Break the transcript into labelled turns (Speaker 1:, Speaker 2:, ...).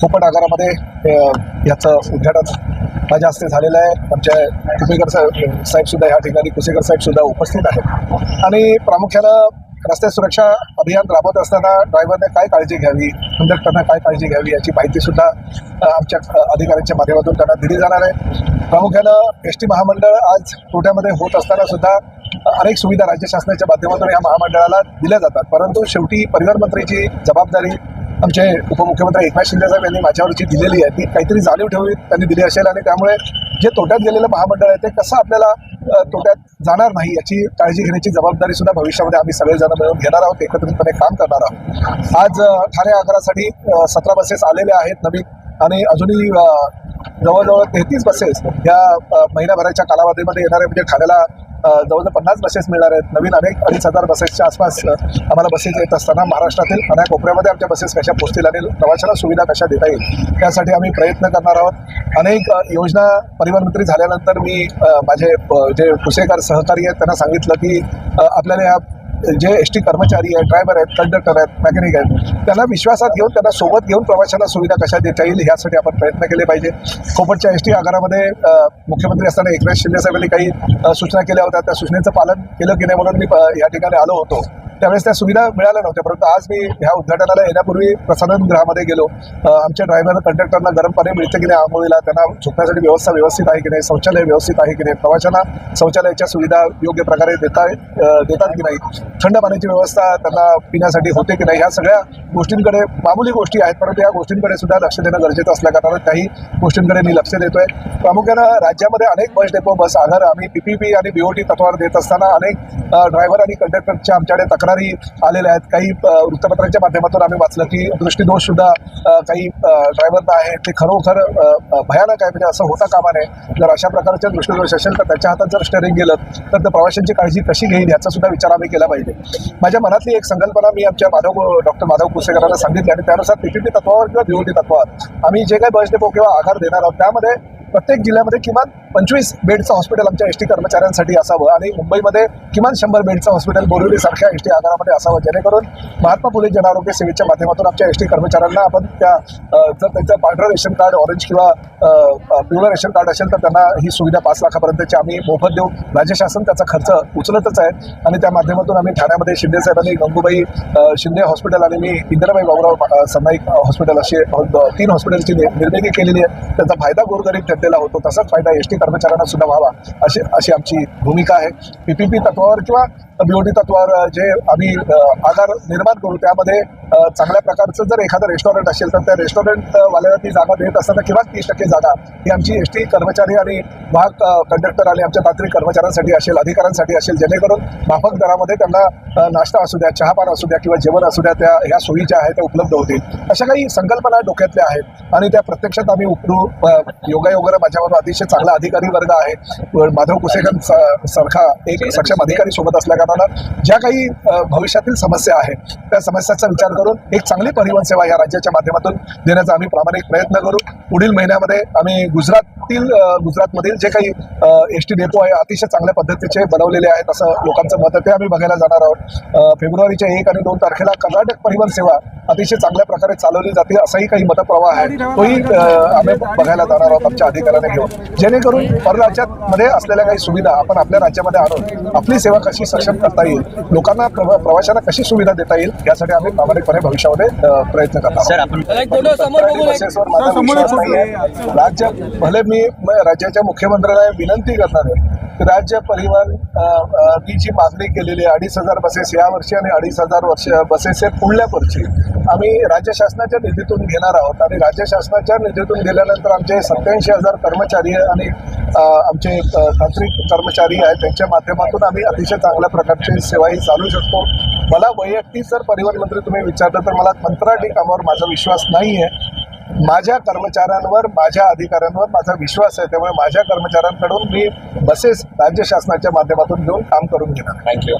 Speaker 1: पोपट आगारामध्ये याचं उद्घाटन माझ्या हस्ते झालेलं आहे. आमच्या कुपेकर साहेब साहेब या ठिकाणी कुसेकर साहेबसुद्धा उपस्थित आहेत. आणि प्रामुख्यानं रस्ते सुरक्षा अभियान राबवत असताना ड्रायव्हरने काय काळजी घ्यावी कंडक्टरने काय काळजी घ्यावी याची माहिती सुद्धा आमच्या अधिकाऱ्यांच्या माध्यमातून त्यांना दिली जाणार आहे. प्रामुख्यानं एस टी महामंडळ आज तोट्यामध्ये होत असताना सुद्धा अनेक सुविधा राज्य शासनाच्या माध्यमातून या महामंडळाला दिल्या जातात. परंतु शेवटी परिवहन मंत्रीची जबाबदारी आमचे उपमुख्यमंत्री एकनाथ शिंदे साहेब यांनी माझ्यावरची दिलेली आहे ती काहीतरी जाणीव ठेवली त्यांनी दिली असेल आणि त्यामुळे जे तोट्यात गेलेलं महामंडळ आहे ते कसं आपल्याला तोट्यात जाणार नाही याची काळजी घेण्याची जबाबदारी सुद्धा भविष्यामध्ये आम्ही सगळेजण मिळून घेणार आहोत एकत्रितपणे काम करणार आहोत. आज ठाणे आगारासाठी सतरा बसेस आलेल्या आहेत नवीन आणि अजूनही जवळजवळ तेहतीस बसेस या महिन्याभराच्या कालावधीमध्ये येणाऱ्या म्हणजे ठाण्याला जवळजवळ पन्नास बसेस मिळणार आहेत. नवीन अनेक अडीच हजार बसेसच्या आसपास आम्हाला बसेस येत असताना महाराष्ट्रातील अनेक कोपऱ्यामध्ये आमच्या बसेस कशा पोहोचतील आणि प्रवाशांना सुविधा कशा देता येईल त्यासाठी आम्ही प्रयत्न करणार आहोत. अनेक योजना परिवहन मंत्री झाल्यानंतर मी माझे जे कुसेकर सहकारी आहेत त्यांना सांगितलं की आपल्याला या जे एस टी कर्मचारी आहेत ड्रायव्हर आहेत कंडक्टर आहेत मेकॅनिक आहेत त्यांना विश्वासात घेऊन त्यांना सोबत घेऊन प्रवाशांना सुविधा कशा देता येईल यासाठी आपण प्रयत्न केले पाहिजे. खोपटच्या एस टी आगारामध्ये मुख्यमंत्री असताना एकनाथ शिंदे साहेबांनी काही सूचना केल्या होत्या. त्या सूचनेचं पालन केलं की नाही म्हणून मी या ठिकाणी आलो होतो. त्यावेळेस त्या सुविधा मिळाल्या नव्हत्या. परंतु आज मी ह्या उद्घाटनाला येण्यापूर्वी प्रसाधनगृहामध्ये गेलो. आमच्या ड्रायव्हर कंडक्टरना गरम पाणी मिळतं की नाही आंघोळीला त्यांना झोपण्यासाठी व्यवस्था व्यवस्थित आहे की नाही शौचालय व्यवस्थित आहे की नाही प्रवाशांना शौचालयाच्या सुविधा योग्य प्रकारे देता देतात की नाही थंड पाण्याची व्यवस्था त्यांना पिण्यासाठी होते की नाही ह्या सगळ्या गोष्टींकडे मामूली गोष्टी आहेत. परंतु या गोष्टींकडे सुद्धा लक्ष देणं गरजेचं असल्या कारणानं काही गोष्टींकडे मी लक्ष देतोय. प्रामुख्यानं राज्यामध्ये अनेक बस डेपो बस आधार आम्ही पीपीपी आणि बीओटी तत्वावर देत असताना अनेक ड्रायव्हर आणि कंडक्टरच्या आमच्याकडे तक्रार आलेल्या आहेत. काही वृत्तपत्रांच्या माध्यमातून आम्ही वाचलं की दृष्टीदोष सुद्धा काही ड्रायव्हरना आहे. ते खरोखर भयानक आहे. म्हणजे असं होता कामा नये. जर अशा प्रकारचे दृष्टीदोष असेल तर त्याच्या हातात जर स्टेअरिंग गेलं तर त्या प्रवाशांची काळजी कशी घेईल याचा सुद्धा विचार आम्ही केला पाहिजे. माझ्या मनातली एक संकल्पना मी आमच्या माधव डॉक्टर माधव कुसेकरांना सांगितली आणि त्यानुसार पीपीपी तत्वावर किंवा बीओटी तत्वावर आम्ही जे काही बस डेपो किंवा आधार देणार आहोत त्यामध्ये प्रत्येक जिल्ह्यामध्ये किमान पंचवीस बेडचं हॉस्पिटल आमच्या एस टी कर्मचाऱ्यांसाठी असावं आणि मुंबईमध्ये किमान शंभर बेडचं हॉस्पिटल बोरिवलीसारख्या एस टी आगारामध्ये असावं जेणेकरून महात्मा फुले जन आरोग्य सेवेच्या माध्यमातून आमच्या एस टी कर्मचाऱ्यांना आपण त्या जर त्यांचं पांढरं रेशन कार्ड ऑरेंज किंवा पिवळं रेशन कार्ड असेल तर त्यांना ही सुविधा पाच लाखापर्यंतची आम्ही मोफत देऊ राज्य शासन त्याचा खर्च उचलतच आहे. आणि त्या माध्यमातून आम्ही ठाण्यामध्ये शिंदे साहेबांनी गंगूबाई शिंदे हॉस्पिटल आणि मी इंदिराबाई बाबुराव अ, सामायिक हॉस्पिटल असे तीन हॉस्पिटलची निर्मिती केलेली आहे. त्याचा फायदा गोरगरीब जनतेला होतो तसाच फायदा एस टी कर्मचाऱ्यांना सुद्धा व्हावा अशी अशी आमची भूमिका आहे. पीपीपी तत्वावर किंवा बीओटी तत्वावर जे आम्ही आधार निर्माण करू त्यामध्ये चांगल्या प्रकारचं जर एखादं रेस्टॉरंट असेल तर त्या रेस्टॉरंटवाल्याला ती जागा देत असताना किमान तीस टक्के जागा ही आमची एस टी कर्मचारी आणि वाहक कंडक्टर आणि आमच्या तांत्रिक कर्मचाऱ्यांसाठी असेल अधिकाऱ्यांसाठी असेल जेणेकरून माफक दरामध्ये त्यांना नाश्ता असू द्या चहापान असू द्या किंवा जेवण असू द्या त्या ह्या सोयी ज्या आहेत त्या उपलब्ध होतील. अशा काही संकल्पना डोक्यातल्या आहेत आणि त्या प्रत्यक्षात आम्ही उपरू योगायोगाला माझ्यावर अतिशय चांगला अधिकारी वर्ग आहे. माधव कुसेकर स- सारखा एक सक्षम अधिकारी सोबत असल्या कारणानं ज्या काही भविष्यातील समस्या आहेत त्या समस्याचा विचार करून एक चांगली परिवहन सेवा या राज्याच्या माध्यमातून देण्याचा आम्ही प्रामाणिक प्रयत्न करू. पुढील महिन्यामध्ये आम्ही गुजरात अ, गुजरातमधील जे काही एस टी डेपो आहे अतिशय चांगल्या पद्धतीचे बनवलेले आहेत असं लोकांचं मत आहे. ते आम्ही बघायला जाणार आहोत. फेब्रुवारीच्या एक आणि दोन तारखेला कर्नाटक परिवहन सेवा अतिशय चांगल्या प्रकारे चालवली जाते असाही काही मतप्रवाह आहे. तोही आम्ही बघायला जाणार आहोत आमच्या अधिकाऱ्यांना घेऊन. जेणेकरून परराज्यात मध्ये असलेल्या काही सुविधा आपण आपल्या राज्यामध्ये आणून आपली सेवा कशी सक्षम करता येईल लोकांना प्रवा- प्रवाशांना कशी सुविधा देता येईल यासाठी आम्ही प्रामाणिकपणे भविष्यामध्ये प्रयत्न करणार. राज्य भले मी मी राज्याच्या मुख्यमंत्र्यांना विनंती करणार आहे की राज्य परिवहन मी जी मागणी केलेली आहे अडीच हजार बसेस या वर्षी आणि अडीच हजार वर्ष बसेस हे पुढल्या वर्षी आम्ही राज्य शासनाच्या निधीतून घेणार आहोत आणि राज्य शासनाच्या निधीतून गेल्यानंतर आमचे सत्याऐंशी हजार कर्मचारी आणि आमचे तांत्रिक कर्मचारी आहेत त्यांच्या माध्यमातून आम्ही अतिशय चांगल्या प्रकारची सेवाही चालू शकतो. मला वैयक्तिक जर परिवहन मंत्री तुम्ही विचारलं तर मला कंत्राटी कामावर माझा विश्वास नाही आहे माझ्या कर्मचाऱ्यांवर माझ्या अधिकाऱ्यांवर माझा विश्वास आहे त्यामुळे माझ्या कर्मचाऱ्यांकडून मी बसेस राज्य शासनाच्या माध्यमातून घेऊन काम करून घेणार.
Speaker 2: थँक्यू